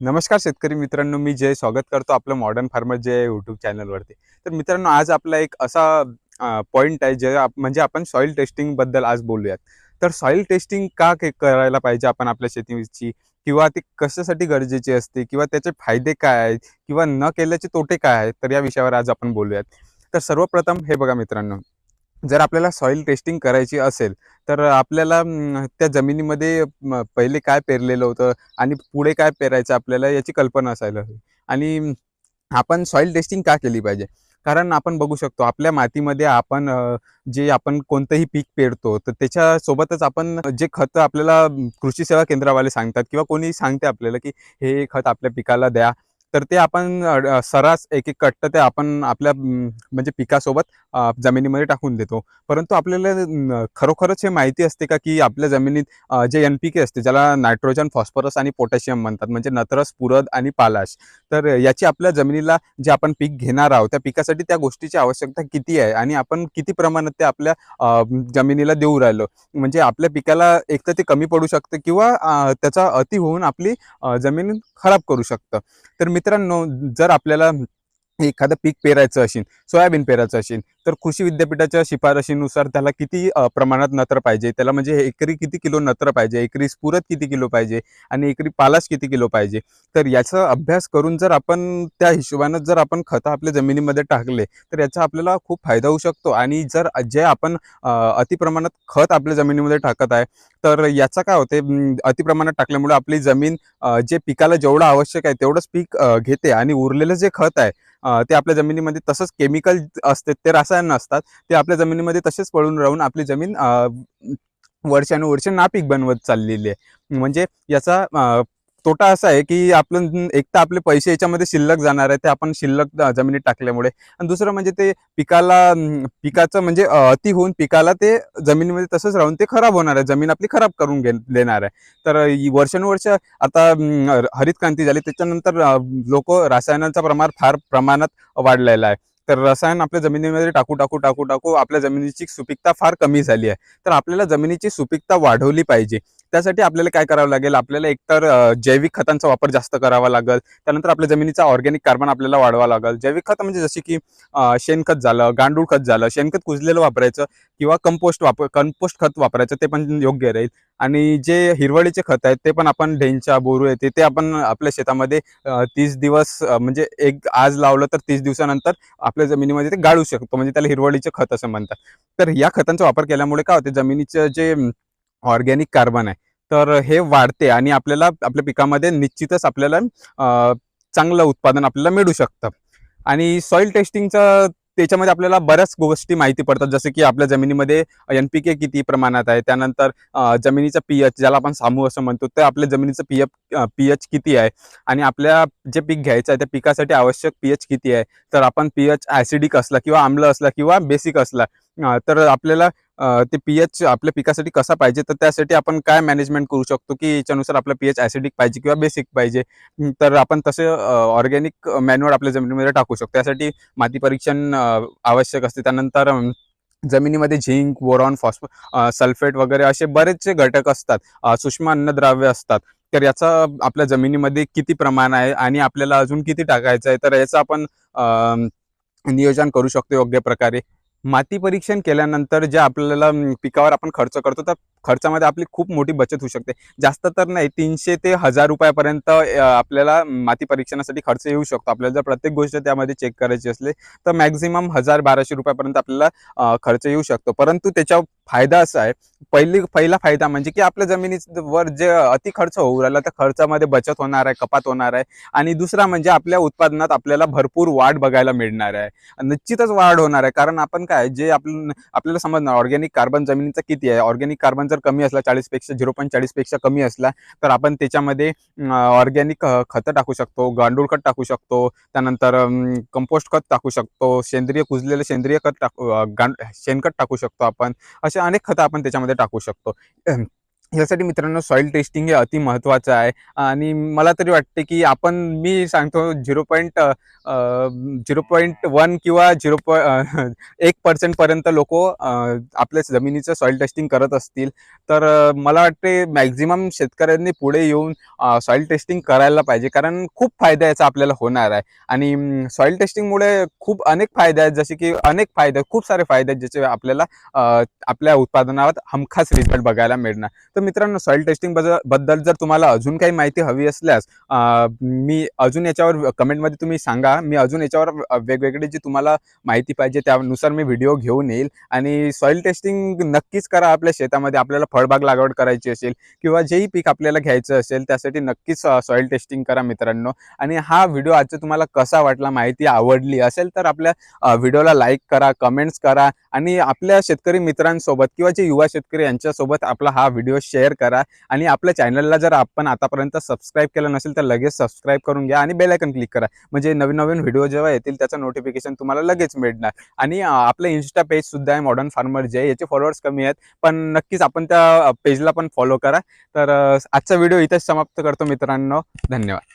नमस्कार शेतकरी मित्रांनो मी जय स्वागत करतो आपलं मॉडर्न फार्मर जे यूट्यूब चॅनलवरती तर मित्रांनो आज आपला एक असा पॉईंट आहे जे म्हणजे आपण सॉईल टेस्टिंगबद्दल आज बोलूयात. तर सॉईल टेस्टिंग का के- करायला पाहिजे आपण आपल्या शेतीची? किंवा ती कशासाठी गरजेची असते? किंवा त्याचे फायदे काय आहेत? किंवा न केल्याचे तोटे काय आहेत? तर या विषयावर आज आपण बोलूयात. तर सर्वप्रथम हे बघा मित्रांनो जर आपल्याला सॉईल टेस्टिंग करायची असेल तर आपल्याला त्या जमिनीमध्ये पहिले काय पेरलेलं होतं आणि पुढे काय पेरायचं आपल्याला याची कल्पना असायला हवी. आणि आपण सॉईल टेस्टिंग का केली पाहिजे? कारण आपण बघू शकतो आपल्या मातीमध्ये आपण जे आपण कोणतंही पीक पेरतो तर त्याच्यासोबतच आपण जे खतं आपल्याला कृषी सेवा केंद्रावाले सांगतात किंवा कोणी सांगते आपल्याला की हे खत आपल्या पिकाला द्या तर ते आपण सरास एक एक कट्ट ते आपण आपल्या म्हणजे पिकासोबत जमिनीमध्ये टाकून देतो. परंतु आपल्याला खरोखरच हे माहिती असते का की आपल्या जमिनीत जे एन पी के असते ज्याला नायट्रोजन फॉस्फरस आणि पोटॅशियम म्हणतात म्हणजे नत्रस पुरद आणि पालाश तर याची आपल्या जमिनीला जे आपण पीक घेणार आहोत त्या पिकासाठी त्या गोष्टीची आवश्यकता किती आहे? आणि आपण किती प्रमाणात ते आपल्या जमिनीला देऊ राहिलो? म्हणजे आपल्या पिकाला एक तर ते कमी पडू शकतं किंवा त्याचा अति होऊन आपली जमीन खराब करू शकतं. तर मित्रांनो जर आपल्याला एखादं पीक पेरायचं असेल सोयाबीन पेरायचं असेल तर कृषी विद्यापीठाच्या शिफारशीनुसार त्याला किती प्रमाणात नत्र पाहिजे? त्याला म्हणजे एकरी किती किलो नत्र पाहिजे? एकरी स्फुरत किती किलो पाहिजे? आणि एकरी पालाश किती किलो पाहिजे? तर याचा अभ्यास करून जर आपण त्या हिशोबानं जर आपण खतं आपल्या जमिनीमध्ये टाकले तर याचा आपल्याला खूप फायदा होऊ शकतो. आणि जर जे आपण अतिप्रमाणात खत आपल्या जमिनीमध्ये टाकत आहे तर याचा काय होते अतिप्रमाणात टाकल्यामुळे आपली जमीन जे पिकाला जेवढं आवश्यक आहे तेवढंच पीक घेते. आणि उरलेलं जे खत आहे ते आपल्या जमिनीमध्ये तसंच केमिकल असते ते रसायन नसतात ते आपल्या जमिनीमध्ये तसेच पडून राहून आपली जमीन वर्षानुवर्षे नापीक बनवत चाललेली आहे. म्हणजे याचा तोटा असा आहे की आपण एक तर आपले पैसे याच्यामध्ये शिल्लक जाणार आहे ते आपण शिल्लक जमिनीत टाकल्यामुळे. आणि दुसरं म्हणजे ते पिकाला पिकाचं म्हणजे अति होऊन पिकाला ते जमिनीमध्ये तसंच राहून ते खराब होणार आहे जमीन आपली खराब करून घे देणार आहे. तर वर्षानुवर्ष आता हरित क्रांती झाली त्याच्यानंतर लोक रासायनाचं प्रमाण फार प्रमाणात वाढलेलं आहे. तर रसायन आपल्या जमिनीमध्ये टाकू टाकू टाकू टाकू आपल्या जमिनीची सुपीकता फार कमी झाली आहे. तर आपल्याला जमिनीची सुपीकता वाढवली पाहिजे. त्यासाठी आपल्याला काय करावं लागेल? आपल्याला एकतर जैविक खतांचा वापर जास्त करावा लागेल. त्यानंतर आपल्या जमिनीचा ऑर्गॅनिक कार्बन आपल्याला वाढवा लागेल. जैविक खत म्हणजे जसे की शेणखत झालं गांडूळ खत झालं शेणखत कुजलेलं वापरायचं किंवा कंपोस्ट वापर कंपोस्ट खत वापरायचं ते पण योग्य राहील. आणि जे हिरवळीचे खत आहेत ते पण आपण ढेंचा बोरू येते ते आपण आपल्या शेतामध्ये तीस दिवस म्हणजे एक आज लावलं तर तीस दिवसानंतर आपल्या जमिनीमध्ये ते गाळू शकतो. म्हणजे त्याला हिरवळीचे खत असं म्हणतात. तर या खतांचा वापर केल्यामुळे काय होते? जमिनीचं जे ऑर्गॅनिक कार्बन आहे. तर हे वाढते आणि आपल्याला आपल्या पिकामध्ये निश्चितच आपल्याला चांगलं उत्पादन आपल्याला मिळू शकतं. आणि सॉईल टेस्टिंगचं त्याच्यामध्ये आपल्याला बऱ्याच गोष्टी माहिती पडतात. जसं की आपल्या जमिनीमध्ये एन पी के किती प्रमाणात आहे त्यानंतर जमिनीचं जमिनीचा पी एच ज्याला आपण सामू असं म्हणतो तर आपल्या जमिनीचं पी एफ पी एच किती आहे? आणि आपल्या जे पीक घ्यायचं आहे त्या पिकासाठी आवश्यक पी एच किती आहे? तर आपण पी एच ॲसिडिक असला किंवा आम्ल असला किंवा बेसिक असला तर आपल्याला ते पी एच आपल्या पिकासाठी कसा पाहिजे? तर त्यासाठी आपण काय मॅनेजमेंट करू शकतो? की याच्यानुसार आपलं पी एच ॲसिडिक पाहिजे किंवा बेसिक पाहिजे? तर आपण तसे ऑर्गॅनिक मॅन्युअर आपल्या जमिनीमध्ये टाकू शकतो. त्यासाठी माती परीक्षण आवश्यक असते. त्यानंतर जमिनीमध्ये झिंक बोरॉन फॉस्फ सल्फेट वगैरे असे बरेचसे घटक असतात. सूक्ष्म अन्नद्रव्य असतात. तर याचा आपल्या जमिनीमध्ये किती प्रमाण आहे आणि आपल्याला अजून किती टाकायचं आहे? तर याचं आपण नियोजन करू शकतो योग्य प्रकारे. माती परीक्षण केल्यानंतर जे आपल्याला पिकावर आपण खर्च करतो त्या खर्चामध्ये आपली खूप मोठी बचत होऊ शकते. जास्त तर नाही तीनशे ते हजार रुपयापर्यंत आपल्याला माती परीक्षणासाठी खर्च येऊ शकतो. आपल्याला जर प्रत्येक गोष्ट त्यामध्ये चेक करायची असले तर मॅक्झिमम हजार बाराशे रुपयापर्यंत आपल्याला खर्च येऊ शकतो. परंतु त्याच्या फायदा असा आहे पहिली पहिला फायदा म्हणजे की आपल्या जमिनीवर जे अति खर्च होऊ राहिला त्या खर्चामध्ये बचत होणार आहे कपात होणार आहे. आणि दुसरा म्हणजे आपल्या उत्पादनात आपल्याला भरपूर वाढ बघायला मिळणार आहे. निश्चितच वाढ होणार आहे. कारण आपण काय जे आपण आपल्याला समजणार ऑर्गॅनिक कार्बन जमिनीचा किती आहे? ऑर्गॅनिक कार्बन जर कमी असला चाळीसपेक्षा झिरो पॉईंट चाळीसपेक्षा कमी असला तर आपण त्याच्यामध्ये ऑर्गॅनिक खतं टाकू शकतो गांडूळ खत टाकू शकतो त्यानंतर कंपोस्ट खत टाकू शकतो सेंद्रिय कुजलेलं सेंद्रिय खत टाकू गांड शेणखत टाकू शकतो आपण असे अनेक खतं आपण त्याच्यामध्ये टाकू शकतो. यासाठी मित्रांनो सॉईल टेस्टिंग हे अति महत्त्वाचं आहे. आणि मला तरी वाटते की आपण मी सांगतो zero point zero point one किंवा झिरो पॉ एक पर्सेंटपर्यंत लोक आपल्या जमिनीचं सॉईल टेस्टिंग करत असतील. तर मला वाटते मॅक्झिमम शेतकऱ्यांनी पुढे येऊन सॉईल टेस्टिंग करायला पाहिजे. कारण खूप फायदा याचा आपल्याला होणार आहे. आणि सॉईल टेस्टिंगमुळे खूप अनेक फायदे आहेत. जसे की अनेक फायदे आहेत, खूप सारे फायदे आहेत ज्याचे आपल्याला आपल्या उत्पादनावर हमखास रिझल्ट बघायला मिळणार. तर मित्रांनो सॉईल टेस्टिंगबद्दल जर तुम्हाला अजून काही माहिती हवी असल्यास मी अजून याच्यावर कमेंटमध्ये तुम्ही सांगा. मी अजून याच्यावर वेगवेगळी जी तुम्हाला माहिती पाहिजे त्यानुसार मी व्हिडिओ घेऊन येईल. आणि सॉईल टेस्टिंग नक्कीच करा आपल्या शेतामध्ये. आपल्याला फळबाग लागवड करायची असेल किंवा जेही पीक आपल्याला घ्यायचं असेल त्यासाठी नक्कीच सॉईल टेस्टिंग करा मित्रांनो. आणि हा व्हिडिओ आजचा तुम्हाला कसा वाटला माहिती आवडली असेल तर आपल्या व्हिडिओला लाईक करा कमेंट्स करा. आणि आपल्या शेतकरी मित्रांसोबत किंवा जे युवा शेतकरी यांच्यासोबत आपला हा व्हिडिओ शेअर करा. आणि आपल्या चॅनलला जर आपण आतापर्यंत सबस्क्राईब केलं नसेल तर लगेच सबस्क्राईब करून घ्या आणि बेल आयकन क्लिक करा. म्हणजे नवीन नवीन व्हिडिओ जेव्हा येतील त्याचं नोटिफिकेशन तुम्हाला लगेच मिळणार. आणि आपलं इन्स्टा पेज सुद्धा आहे मॉडर्न फार्मर जे याचे फॉलोअर्स कमी आहेत. पण नक्कीच आपण त्या पेजला पण फॉलो करा. तर आजचा व्हिडिओ इथेच समाप्त करतो मित्रांनो. धन्यवाद.